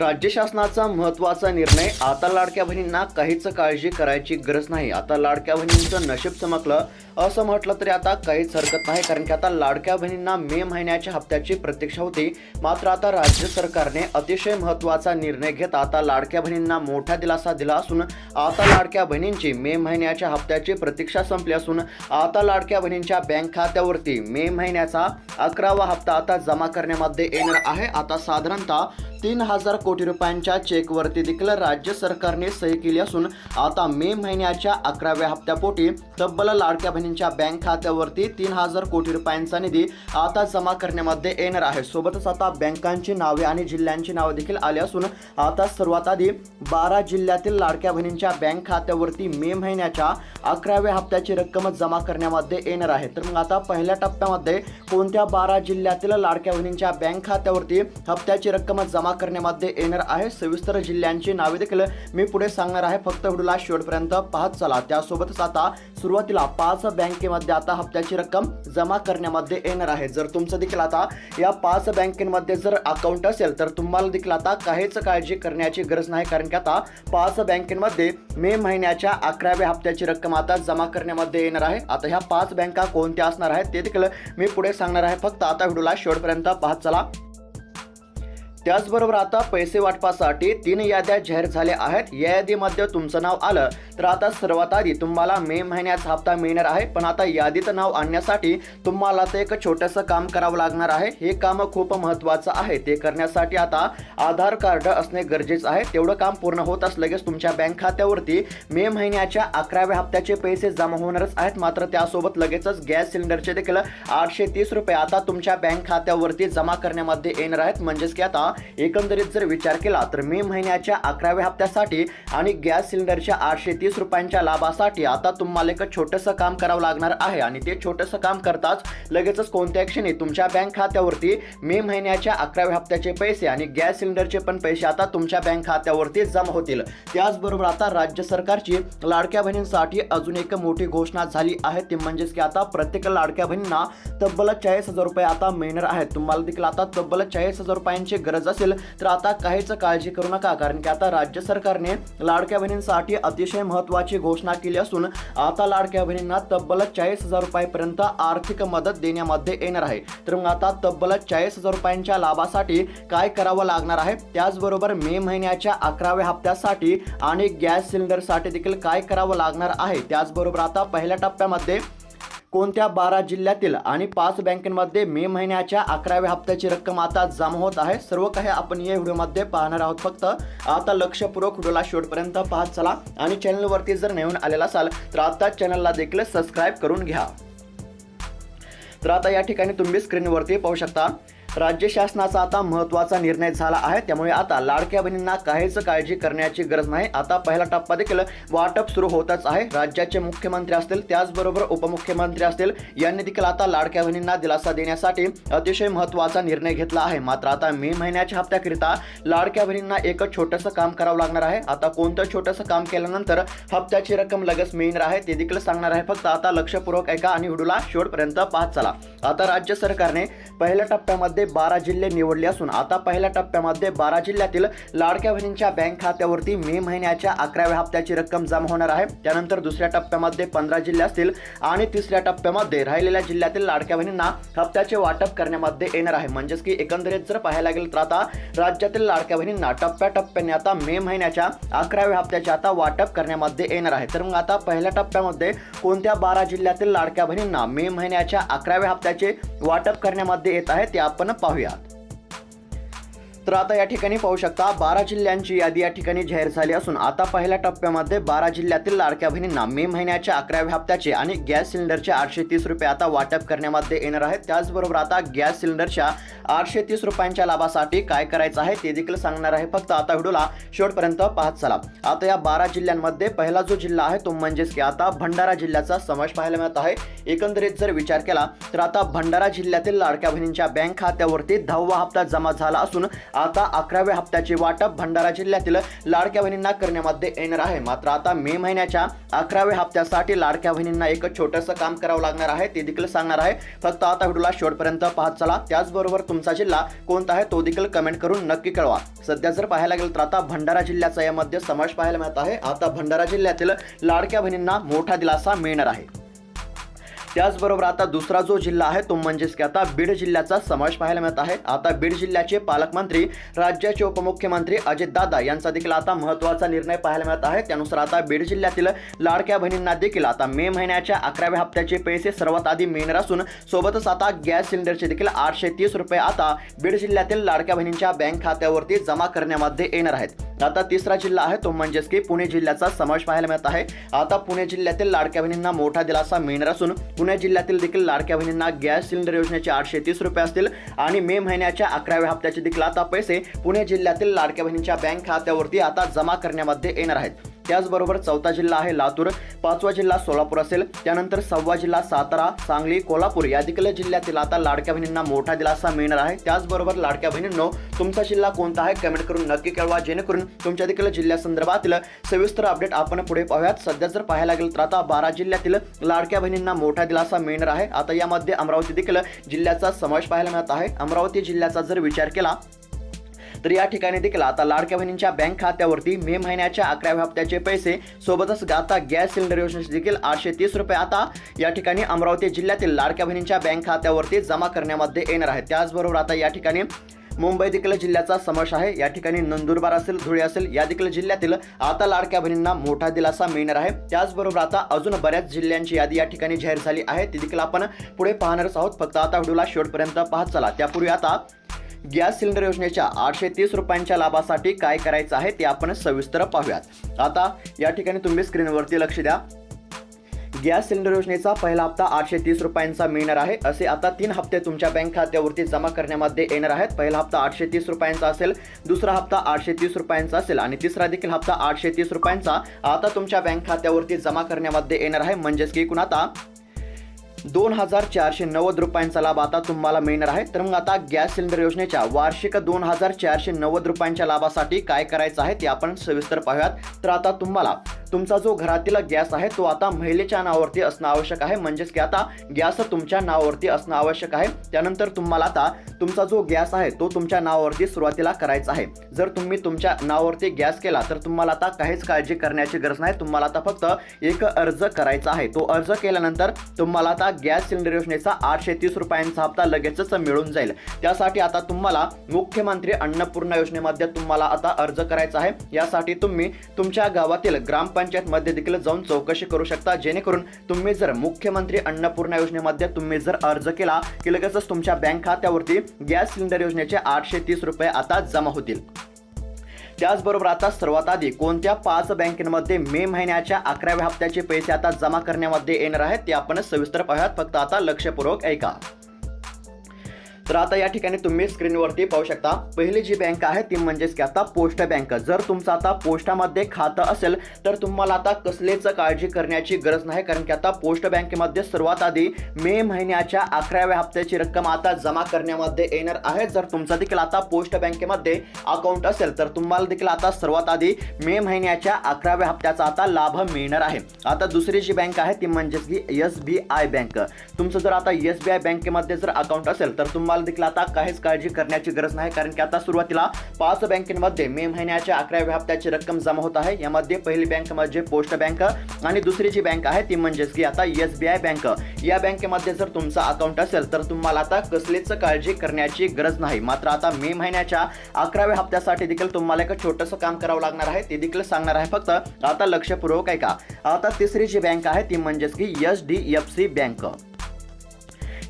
राज्य शासनाचा महत्त्वाचा निर्णय आता लाडक्या बहिणींना काहीच काळजी करायची गरज नाही. आता लाडक्या बहिणींचं नशीब चमकलं असं म्हटलं तरी आता काहीच हरकत नाही कारण की आता लाडक्या बहिणींना मे महिन्याच्या हप्त्याची प्रतीक्षा होती. मात्र आता राज्य सरकारने अतिशय महत्त्वाचा निर्णय घेत आता लाडक्या बहिणींना मोठा दिलासा दिला असून आता लाडक्या बहिणींची मे महिन्याच्या हप्त्याची प्रतीक्षा संपली असून आता लाडक्या बहिणींच्या बँक खात्यावरती मे महिन्याचा अकरावा हप्ता आता जमा करण्यामध्ये येणार आहे. आता साधारणतः तीन हजार कोटी रुपयांच्या चेकवरती देखील राज्य सरकारने सही केली असून आता मे महिन्याच्या अकराव्या हप्त्यापोटी तब्बल लाडक्या बहिणींच्या बँक खात्यावरती तीन हजार कोटी रुपयांचा निधी आता जमा करण्यामध्ये येणार आहे. सोबतच आता बँकांची नावे आणि जिल्ह्यांची नावे देखील आली असून आता सर्वात आधी बारा जिल्ह्यातील लाडक्या बहिणींच्या बँक खात्यावरती मे महिन्याच्या अकराव्या हप्त्याची रक्कम जमा करण्यामध्ये येणार आहे. तर मग आता पहिल्या टप्प्यामध्ये कोणत्या बारा जिल्ह्यातील लाडक्या बहिणींच्या बँक खात्यावरती हप्त्याची रक्कम जमा करण्यामध्ये येणार आहे? सविस्तर जिल्ह्यांची नावे देखील मी पुढे सांगणार आहे. फक्त व्हिडिओला शेवटपर्यंत पाहत चला. त्यासोबतच आता सुरुवातीला पाच बँकेमध्ये आता हप्त्याची रक्कम जमा करण्यामध्ये येणार आहे. जर तुमचं देखील आता या पाच बँकेमध्ये जर अकाउंट असेल तर तुम्हाला देखील आता काहीच काळजी करण्याची गरज नाही. कारण की आता पाच बँकेमध्ये मे महिन्याच्या अकराव्या हप्त्याची रक्कम आता जमा करण्यामध्ये येणार आहे. आता ह्या पाच बँका कोणत्या असणार आहेत ते देखील मी पुढे सांगणार आहे. फक्त आता व्हिडिओला शेवटपर्यंत पाहत चला. त्याचबरोबर आता पैसे वाटपासाठी तीन याद्या जाहीर झाल्या आहेत. या यादीमध्ये तुमचं नाव आलं तर आता सर्वात आधी तुम्हाला मे महिन्याचा हप्ता मिळणार आहे. पण आता यादीत नाव आणण्यासाठी तुम्हाला ते एक छोटंसं काम करावं लागणार आहे. हे काम खूप महत्त्वाचं आहे. ते करण्यासाठी आता आधार कार्ड असणे गरजेचं आहे. तेवढं काम पूर्ण होत लगेच तुमच्या बँक खात्यावरती मे महिन्याच्या अकराव्या हप्त्याचे पैसे जमा होणारच आहेत. मात्र त्यासोबत लगेचच गॅस सिलेंडरचे देखील आठशे तीस रुपये आता तुमच्या बँक खात्यावरती जमा करण्यामध्ये येणार आहेत. म्हणजेच की आता एकंदरीत जर विचार केला तर मे महिन्याच्या अकराव्या हप्त्यासाठी आणि गॅस सिलेंडरच्या आठशे तीस रुपयांच्या लाभासाठी आता तुम्हाला एक छोटंसं काम करावं लागणार आहे. आणि ते छोटंसं काम करताच लगेचच कोणत्या क्षणी तुमच्या बँक खात्यावरती मे महिन्याच्या अकराव्या हप्त्याचे पैसे आणि गॅस सिलेंडरचे पण पैसे आता तुमच्या बँक खात्यावरती जमा होतील. त्याचबरोबर आता राज्य सरकारची लाडक्या बहिणींसाठी अजून एक मोठी घोषणा झाली आहे. ती म्हणजेच की आता प्रत्येक लाडक्या बहिणींना तब्बल चाळीस हजार रुपये आता मिळणार आहेत. तुम्हाला देखील आता तब्बल चाळीस हजार रुपयांची गरज असेल तर आता काहीच काळजी करू नका कारण की आता राज्य सरकारने लाडक्या बहिणींसाठी अतिशय महत्त्वाची घोषणा केली असून आता लाडक्या बहिणींना तब्बल चाळीस हजार रुपयापर्यंत आर्थिक मदत देण्यामध्ये येणार आहे. तर मग आता तब्बल चाळीस हजार रुपयांच्या लाभासाठी काय करावं लागणार आहे? त्याचबरोबर मे महिन्याच्या अकराव्या हप्त्यासाठी आणि गॅस सिलेंडरसाठी देखील काय करावं लागणार आहे? त्याचबरोबर आता पहिल्या टप्प्यामध्ये कोणत्या बारा जिल्ह्यातील आणि पाच बँकेमध्ये मे महिन्याच्या अकराव्या हप्त्याची रक्कम आता जमा होत आहे? सर्व काही आपण या व्हिडिओमध्ये पाहणार आहोत. फक्त आता लक्षपूर्वक व्हिडिओला शेवटपर्यंत पाहत चला आणि चॅनलवरती जर नवीन आलेला असाल तर आता चॅनलला देखील सबस्क्राईब करून घ्या. तर आता या ठिकाणी तुम्ही स्क्रीनवरती पाहू शकता. राज्य शासनाचा आता महत्त्वाचा निर्णय झाला आहे. त्यामुळे आता लाडक्या बहिणींना काहीच काळजी करण्याची गरज नाही. आता पहिला टप्पा देखील वाटप सुरू होतच आहे. राज्याचे मुख्यमंत्री असतील त्याचबरोबर उपमुख्यमंत्री असतील यांनी देखील आता लाडक्या बहिणींना दिलासा देण्यासाठी अतिशय महत्त्वाचा निर्णय घेतला आहे. मात्र आता मे महिन्याच्या हप्त्याकरिता लाडक्या बहिणींना एक छोटंसं काम करावं लागणार आहे. आता कोणतं छोटंसं काम केल्यानंतर हप्त्याची रक्कम लगेच मिळणार आहे ते देखील सांगणार आहे. फक्त आता लक्षपूर्वक ऐका आणि व्हिडिओला शेवटपर्यंत पाहत चला. आता राज्य सरकारने पहिल्या टप्प्यामध्ये बारा जिल्हे निवडले असून आता पहिल्या टप्प्यामध्ये बारा जिल्ह्यातील लाडक्या बहिणींच्या बँक खात्यावरती मे महिन्याच्या अकराव्या हप्त्याची रक्कम जमा होणार आहे. त्यानंतर दुसऱ्या टप्प्यामध्ये पंधरा जिल्हे असतील आणि तिसऱ्या टप्प्यामध्ये राहिलेल्या जिल्ह्यातील लाडक्या बहिणींना हप्त्याचे वाटप करण्यामध्ये येणार आहे. म्हणजेच की एकंदरीत जर पाहायला गेलं तर आता राज्यातील लाडक्या बहिणींना टप्प्याटप्प्याने आता मे महिन्याच्या अकराव्या हप्त्याचे आता वाटप करण्यामध्ये येणार आहे. तर मग आता पहिल्या टप्प्यामध्ये कोणत्या बारा जिल्ह्यातील लाडक्या बहिणींना मे महिन्याच्या अकराव्या हप्त्याचे वाटप करण्यामध्ये येत आहे ते आपण पाहूयात. तर आता या ठिकाणी पाहू शकता बारा जिल्ह्यांची यादी या ठिकाणी जाहीर झाली असून आता पहिल्या टप्प्यामध्ये बारा जिल्ह्यातील लाडक्या बहिणींना मे महिन्याच्या अकराव्या हप्त्याचे आणि गॅस सिलेंडरचे आठशे तीस रुपये आता वाटप करण्यामध्ये येणार आहेत त्याचबरोबर आता गॅस सिलेंडरच्या आठशे तीस रुपयांच्या लाभासाठी काय करायचं आहे ते देखील सांगणार आहे. फक्त आता व्हिडिओला शेवटपर्यंत पाहत चला. आता या बारा जिल्ह्यांमध्ये पहिला जो जिल्हा आहे तो म्हणजेच की आता भंडारा जिल्ह्याचा समावेश पाहायला मिळत आहे. एकंदरीत जर विचार केला तर आता भंडारा जिल्ह्यातील लाडक्या बहिणींच्या बँक खात्यावरती दहावा हप्ता जमा झाला असून आता अकराव्या हप्त्याचे वाटप भंडारा जिल्ह्यातील लाडक्या बहिणींना करण्यामध्ये येणार आहे. मात्र आता मे महिन्याच्या अकराव्या हप्त्यासाठी लाडक्या बहिणींना एक छोटंसं काम करावं लागणार आहे ते देखील सांगणार आहे. फक्त आता व्हिडिओला शेवटपर्यंत पाहत चला. त्याचबरोबर तुमचा जिल्हा कोणता आहे तो देखील कमेंट करून नक्की कळवा. सध्या जर पाहायला गेलं तर आता भंडारा जिल्ह्याचा यामध्ये समावेश पाहायला मिळत आहे. आता भंडारा जिल्ह्यातील लाडक्या बहिणींना मोठा दिलासा मिळणार आहे. त्याचबरोबर आता दुसरा जो जिल्हा आहे तो म्हणजेच की आता बीड जिल्ह्याचा समावेश पाहायला मिळत आहे. आता बीड जिल्ह्याचे पालकमंत्री राज्याचे उपमुख्यमंत्री अजित दादा यांचा देखील आता महत्त्वाचा निर्णय पाहायला मिळत आहे. त्यानुसार आता बीड जिल्ह्यातील लाडक्या बहिणींना देखील आता मे महिन्याच्या अकराव्या हप्त्याचे पैसे सर्वात आधी मिळणार असून सोबतच आता गॅस सिलेंडरचे देखील आठशे तीस रुपये आता बीड जिल्ह्यातील लाडक्या बहिणींच्या बँक खात्यावरती जमा करण्यामध्ये येणार आहेत. आता तिसरा जिल्हा आहे तो म्हणजेच की पुणे जिल्ह्याचा समावेश पाहायला मिळत आहे. आता पुणे जिल्ह्यातील लाडक्या बहिणींना मोठा दिलासा मिळणार असून पुणे जिल्ह्यातील देखील लाडक्या बहिणींना गॅस सिलेंडर योजनेचे आठशे तीस रुपये असतील आणि मे महिन्याच्या अकराव्या हप्त्याचे देखील आता पैसे पुणे जिल्ह्यातील लाडक्या बहिणींच्या बँक खात्यावरती आता जमा करण्यामध्ये येणार आहेत. त्याचबरोबर चौथा जिल्हा आहे लातूर पाचवा जिल्हा सोलापूर असेल. त्यानंतर सहावा जिल्हा सातारा सांगली कोल्हापूर या देखील जिल्ह्यातील आता लाडक्या बहिणींना मोठा दिलासा मिळणार आहे. त्याचबरोबर लाडक्या बहिणींनो तुमचा जिल्हा कोणता आहे? कमेंट करून नक्की कळवा. जेणेकरून तुमच्या देखील जिल्ह्यासंदर्भातील सविस्तर अपडेट आपण पुढे पाहूयात. सध्या जर पाहायला गेलं तर आता बारा जिल्ह्यातील लाडक्या बहिणींना मोठा दिलासा मिळणार आहे. आता यामध्ये अमरावती देखील जिल्ह्याचा समावेश पाहायला मिळत आहे. अमरावती जिल्ह्याचा जर विचार केला तर या ठिकाणी देखील आता लाडक्या बहिणींच्या बँक खात्यावरती मे महिन्याच्या अकराव्या हप्त्याचे पैसे सोबतच आता गॅस सिलेंडर योजनेचे देखील आठशे तीस रुपये आता या ठिकाणी अमरावती जिल्ह्यातील लाडक्या बहिणींच्या बँक खात्यावरती जमा करण्यामध्ये येणार आहे. त्याचबरोबर आता या ठिकाणी मुंबई देखील जिल्ह्याचा समावेश आहे. या ठिकाणी नंदुरबार असेल धुळे असेल या देखील जिल्ह्यातील आता लाडक्या बहिणींना मोठा दिलासा मिळणार आहे. त्याचबरोबर आता अजून बऱ्याच जिल्ह्यांची यादी या ठिकाणी जाहीर झाली आहे. ती देखील आपण पुढे पाहणारच आहोत. फक्त आता व्हिडिओला शेवटपर्यंत पाहत चला. त्यापूर्वी आता गॅस सिलेंडर योजनेच्या आठशे तीस रुपयांच्या लाभासाठी काय करायचं आहे ते आपण सविस्तर पाहूयात. आता या ठिकाणी तुम्ही स्क्रीनवरती लक्ष द्या. गॅस सिलेंडर योजनेचा पहिला हप्ता आठशे तीस रुपयांचा मिळणार आहे. असे आता तीन हप्ते तुमच्या बँक खात्यावरती जमा करण्यामध्ये येणार आहेत. पहिला हप्ता आठशे तीस रुपयांचा असेल दुसरा हप्ता आठशे तीस रुपयांचा असेल आणि तिसरा देखील हप्ता आठशे तीस रुपयांचा आता तुमच्या बँक खात्यावरती जमा करण्यामध्ये येणार आहे. म्हणजेच की एकूण आता दोन हजार चारशे नव्वद रुपयांचा लाभ आता तुम्हाला मिळणार आहे. तर मग आता गॅस सिलेंडर योजनेच्या वार्षिक दोन हजार चारशे नव्वद रुपयांच्या लाभासाठी काय करायचं आहे ते आपण सविस्तर पाहूयात. तर आता तुम्हाला तुमचा जो घरातील गॅस आहे तो आता महिलेच्या नावावरती असणं आवश्यक आहे. म्हणजेच की आता गॅस तुमच्या नावावरती असणं आवश्यक आहे. त्यानंतर तुम्हाला आता तुमचा जो गॅस आहे तो तुमच्या नावावरती सुरुवातीला करायचा आहे. जर तुम्ही तुमच्या नावावरती गॅस केला तर तुम्हाला आता काहीच काळजी करण्याची गरज नाही. तुम्हाला आता फक्त एक अर्ज करायचा आहे. तो अर्ज केल्यानंतर तुम्हाला आता गॅस सिलेंडर योजनेचा आठशे तीस रुपयांचा हप्ता लगेचच मिळून जाईल. त्यासाठी आता तुम्हाला मुख्यमंत्री अन्नपूर्णा योजनेमध्ये तुम्हाला आता अर्ज करायचा आहे. यासाठी तुम्ही तुमच्या गावातील ग्रामपंचायतमध्ये देखील जाऊन चौकशी करू शकता. जेणेकरून तुम्ही जर मुख्यमंत्री अन्नपूर्णा योजनेमध्ये तुम्ही जर अर्ज केला की लगेचच तुमच्या बँक खात्यावरती गॅस सिलेंडर योजनेचे आठशे तीस रुपये आता जमा होतील. त्याचबरोबर आता सर्वात आधी कोणत्या पाच बँकेमध्ये मे महिन्याच्या अकराव्या हप्त्याचे पैसे आता जमा करण्यामध्ये येणार आहेत ते आपण सविस्तर पाहूयात. फक्त आता लक्षपूर्वक ऐका. तर आता या ठिकाणी तुम्ही स्क्रीनवरती पाहू शकता. पहिली जी बँक आहे ती म्हणजेच की आता पोस्ट बँक जर तुमचं आता पोस्टामध्ये खातं असेल तर तुम्हाला आता कसलेच काळजी करण्याची गरज नाही. कारण की आता पोस्ट बँकेमध्ये सर्वात आधी मे महिन्याच्या अकराव्या हप्त्याची रक्कम आता जमा करण्यामध्ये येणार आहे. जर तुमचं देखील आता पोस्ट बँकेमध्ये अकाउंट असेल तर तुम्हाला देखील आता सर्वात आधी मे महिन्याच्या अकराव्या हप्त्याचा आता लाभ मिळणार आहे. आता दुसरी जी बँक आहे ती म्हणजेच की एस बी आय बँक तुमचं जर आता एस बी आय बँकेमध्ये जर अकाउंट असेल तर तुम्हाला देखील आता काहीच काळजी करण्याची गरज नाही कारण की आता सुरुवातीला पाच बँकेमध्ये मे महिन्याच्या अकराव्या हप्त्याची रक्कम जमा होत आहे. यामध्ये पहिली बँक म्हणजे पोस्ट बँक आणि दुसरी जी बँक आहे ती म्हणजेच की आता एस बी आय बँक. या बँकेमध्ये जर तुमचा अकाउंट असेल तर तुम्हाला आता कसलीच काळजी करण्याची गरज नाही. मात्र आता मे महिन्याच्या अकराव्या हप्त्यासाठी देखील तुम्हाला एक छोटंसं काम करावं लागणार आहे. ते देखील सांगणार आहे फक्त आता लक्षपूर्वक ऐका. आता तिसरी जी बँक आहे ती म्हणजेच की H D F C bank.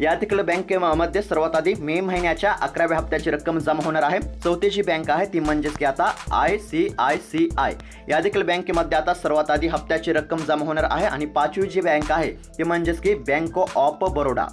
या देखील बँकेमध्ये सर्वात आधी मे महिन्याच्या अकराव्या हप्त्याची रक्कम जमा होणार आहे. चौथी जी बँक आहे ती म्हणजेच की आता I C I C I या देखील बँकेमध्ये आता सर्वात आधी हप्त्याची रक्कम जमा होणार आहे आणि पाचवी जी बँक आहे ती म्हणजेच की बँक ऑफ बरोडा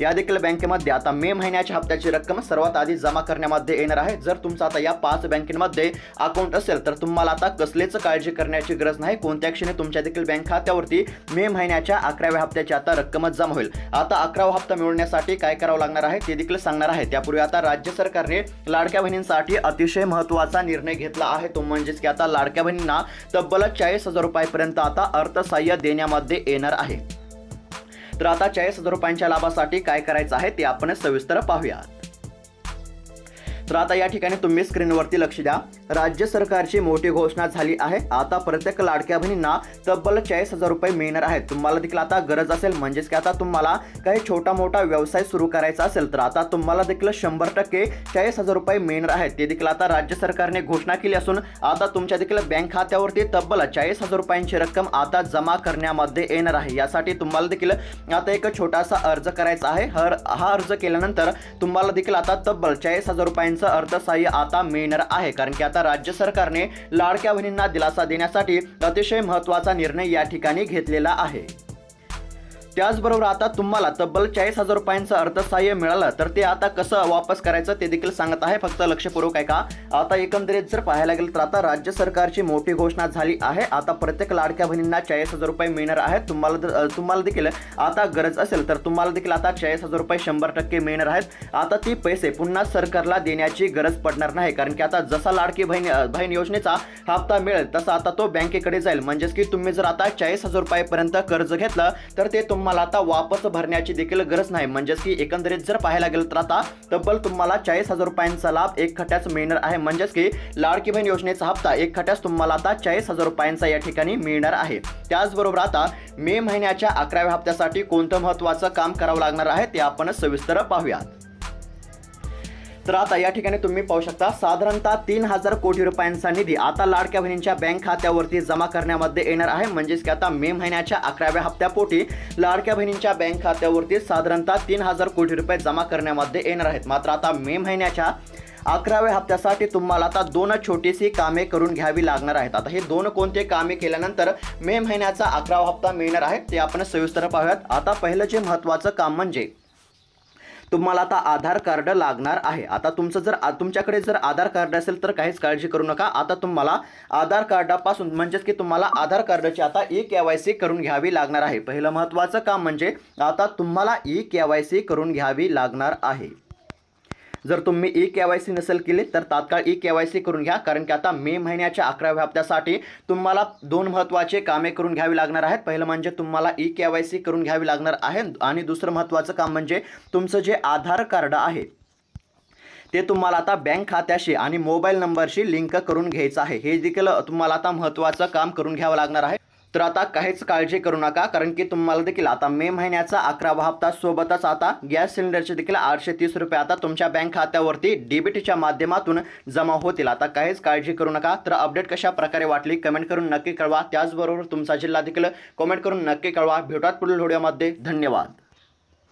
या देखील बँकेमध्ये आता मे महिन्याच्या हप्त्याची रक्कम सर्वात आधी जमा करण्यामध्ये येणार आहे. जर तुमचं आता या पाच बँकेमध्ये अकाउंट असेल तर तुम्हाला आता कसलीच काळजी करण्याची गरज नाही. कोणत्या क्षणी तुमच्या देखील बँक खात्यावरती मे महिन्याच्या अकराव्या हप्त्याची आता रक्कमच जमा होईल. आता अकरावा हप्ता मिळवण्यासाठी काय करावं लागणार आहे ते देखील सांगणार आहे. त्यापूर्वी आता राज्य सरकारने लाडक्या बहिणींसाठी अतिशय महत्त्वाचा निर्णय घेतला आहे. तो म्हणजेच की आता लाडक्या बहिणींना तब्बल चाळीस हजार रुपयापर्यंत आता अर्थसहाय्य देण्यामध्ये येणार आहे. तर आता चाळीस हजार रुपयांच्या लाभासाठी काय करायचं आहे ते आपण सविस्तर पाहूयात. तर आता या ठिकाणी तुम्ही स्क्रीनवरती लक्ष द्या. राज्य सरकारची मोठी घोषणा झाली आहे. आता प्रत्येक लाडक्या बहिणींना तब्बल चाळीस हजार रुपये मिळणार आहेत. तुम्हाला देखील आता गरज असेल. म्हणजेच की आता तुम्हाला काही छोटा मोठा व्यवसाय सुरू करायचा असेल तर आता तुम्हाला देखील शंभर टक्के चाळीस हजार रुपये मिळणार आहेत. ते देखील आता राज्य सरकारने घोषणा केली असून आता तुमच्या देखील बँक खात्यावरती तब्बल चाळीस हजार रुपयांची रक्कम आता जमा करण्यामध्ये येणार आहे. यासाठी तुम्हाला देखील आता एक छोटासा अर्ज करायचा आहे. हर हा अर्ज केल्यानंतर तुम्हाला देखील आता तब्बल चाळीस हजार रुपयांचं अर्थसहाय्य आता मिळणार आहे. कारण की आता राज्य सरकारने लाडक्या बहिणींना दिलासा देण्यासाठी अतिशय महत्त्वाचा निर्णय या ठिकाणी घेतलेला आहे. त्याचबरोबर आता तुम्हाला तब्बल चाळीस हजार रुपयांचं अर्थसहाय्य मिळालं तर ते आता कसं वापस करायचं ते देखील सांगत आहे. फक्त लक्षपूर्वक आहे का आता एकंदरीत जर पाहायला गेलं तर आता राज्य सरकारची मोठी घोषणा झाली आहे. आता प्रत्येक लाडक्या बहिणींना चाळीस हजार रुपये मिळणार आहेत. तुम्हाला तुम्हाला देखील आता गरज असेल तर तुम्हाला देखील आता चाळीस हजार रुपये शंभर टक्के मिळणार आहेत. आता ती पैसे पुन्हा सरकारला देण्याची गरज पडणार नाही कारण की आता जसा लाडकी बहीण बहीण योजनेचा हप्ता मिळेल तसा आता तो बँकेकडे जाईल. म्हणजेच की तुम्ही जर आता चाळीस हजार रुपयापर्यंत कर्ज घेतलं तर ते तुम्हाला आता वापस भरण्याची देखील गरज नाही. म्हणजेच की एकंदरीत जर पाहायला गेलं तर आता तब्बल तुम्हाला चाळीस हजार रुपयांचा लाभ एक खट्याच मिळणार आहे. म्हणजेच की लाडकी बहीण योजनेचा हप्ता एक खट्यास तुम्हाला आता चाळीस हजार रुपयांचा या ठिकाणी मिळणार आहे. त्याचबरोबर आता मे महिन्याच्या अकराव्या हप्त्यासाठी कोणतं महत्त्वाचं काम करावं लागणार आहे ते आपण सविस्तर पाहूयात. तर आता या ठिकाणी तुम्ही पाहू शकता साधारणतः तीन हजार कोटी रुपयांचा निधी आता लाडक्या बहिणींच्या बँक खात्यावरती जमा करण्यामध्ये येणार आहे. म्हणजेच की आता मे महिन्याच्या अकराव्या हप्त्यापोटी लाडक्या बहिणींच्या बँक खात्यावरती साधारणतः तीन हजार कोटी रुपये जमा करण्यामध्ये येणार आहेत. मात्र आता मे महिन्याच्या अकराव्या हप्त्यासाठी तुम्हाला आता दोन छोटीशी कामे करून घ्यावी लागणार आहेत. आता हे दोन कोणते कामे केल्यानंतर मे महिन्याचा अकरावा हप्ता मिळणार आहे ते आपण सविस्तर पाहूयात. आता पहिलं जे महत्त्वाचं काम म्हणजे तुम्हाला आता आधार कार्ड लागणार आहे. आता तुमचं जर तुमच्याकडे जर आधार कार्ड असेल तर काहीच काळजी करू नका. आता तुम्हाला आधार कार्डापासून म्हणजेच की तुम्हाला आधार कार्डाची आता ई के वाय सी करून घ्यावी लागणार आहे. पहिलं महत्त्वाचं काम म्हणजे आता तुम्हाला ई के वाय सी करून घ्यावी लागणार आहे. जर तुम्ही ई के वाय सी नसेल केली तर तात्काळ ई के वाय सी करून घ्या कारण की आता मे महिन्याच्या अकराव्या हप्त्यासाठी तुम्हाला दोन महत्त्वाचे कामे करून घ्यावी लागणार आहेत. पहिलं म्हणजे तुम्हाला ई के वाय सी करून घ्यावी लागणार आहे आणि दुसरं महत्त्वाचं काम म्हणजे तुमचं जे आधार कार्ड आहे ते तुम्हाला आता बँक खात्याशी आणि मोबाईल नंबरशी लिंक करून घ्यायचं आहे. हे देखील तुम्हाला आता महत्त्वाचं काम करून घ्यावं लागणार आहे. तर आता काहीच काळजी करू नका कारण की तुम्हाला देखील आता मे महिन्याचा अकरावा हप्ता सोबतच आता गॅस सिलेंडरचे देखील आठशे तीस रुपये आता तुमच्या बँक खात्यावरती डीबीटीच्या माध्यमातून जमा होतील. आता काहीच काळजी करू नका. तर अपडेट कशा प्रकारे वाटली कमेंट करून नक्की कळवा. त्याचबरोबर तुमचा जिल्हा देखील कमेंट करून नक्की कळवा. भेटूयात पुढील व्हिडिओमध्ये. धन्यवाद.